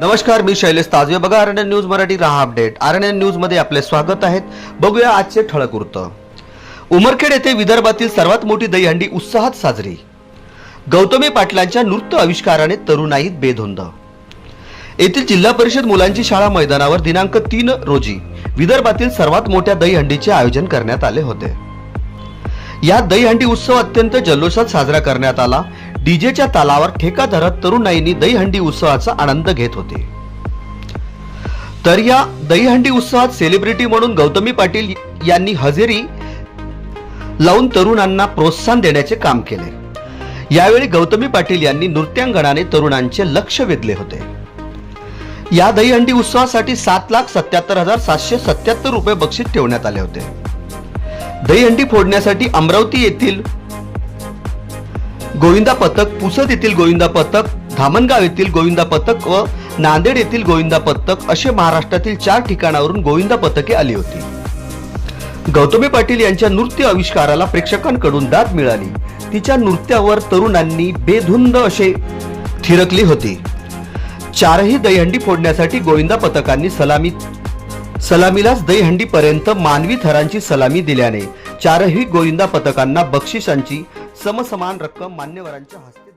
नमस्कार मी शैलेश ताजवे. बघा R news Marathi रहा अपडेट. आर न्यूजमध्ये आपले स्वागत आहेत बघूया आजचे ठळक वृत्त. उमरखेड येथे विदर्भातील सर्वात मोठी दहीहंडी उत्साहात साजरी. गौतमी पाटलांच्या नृत्य आविष्काराने तरुणाईत बेधुंद. येथील जिल्हा परिषद मुलांची शाळा मैदानावर दिनांक तीन रोजी विदर्भातील सर्वात मोठ्या दहीहंडीचे आयोजन करण्यात आले होते. या दहीहंडी उत्सव अत्यंत जल्लोषात साजरा करण्यात आला. डीजेच्या तालावर ठेका धरत तरुणाईंनी दहीहंडी उत्सवाचा आनंद घेत होते. तर या दहीहंडी उत्सवात सेलिब्रिटी म्हणून गौतमी पाटील यांनी हजेरी लावून तरुणांना प्रोत्साहन देण्याचे काम केले. यावेळी गौतमी पाटील यांनी नृत्यांगणाने तरुणांचे लक्ष वेधले होते. या दहीहंडी उत्सवासाठी सात लाख सत्याहत्तर हजार सातशे सत्याहत्तर रुपये बक्षीस ठेवण्यात आले होते. दहीहंडी फोडण्यासाठी अमरावती येथील गोविंदा पथक पुसद येथील गोविंदा पथक धामणगाव येथील गोविंदा पथक व नांदेड येथील गोविंदा पथक असे महाराष्ट्रातील चार ठिकाणावरून गोविंदा पथके आली होती. गौतमी पाटील यांच्या नृत्य आविष्काराला प्रेक्षकांकडून दाद मिळाली. तिच्या नृत्यावर तरुणांनी बेधुंद असे थिरकली होती. चारही दहीहंडी फोडण्यासाठी गोविंदा पथकांनी सलामी सलामीलाच दहीहंडीपर्यंत मानवी थरांची सलामी दिल्याने चारही गोविंदा पथकांना बक्षिसांची समसमान रक्कम मान्यवरांच्या हस्ते.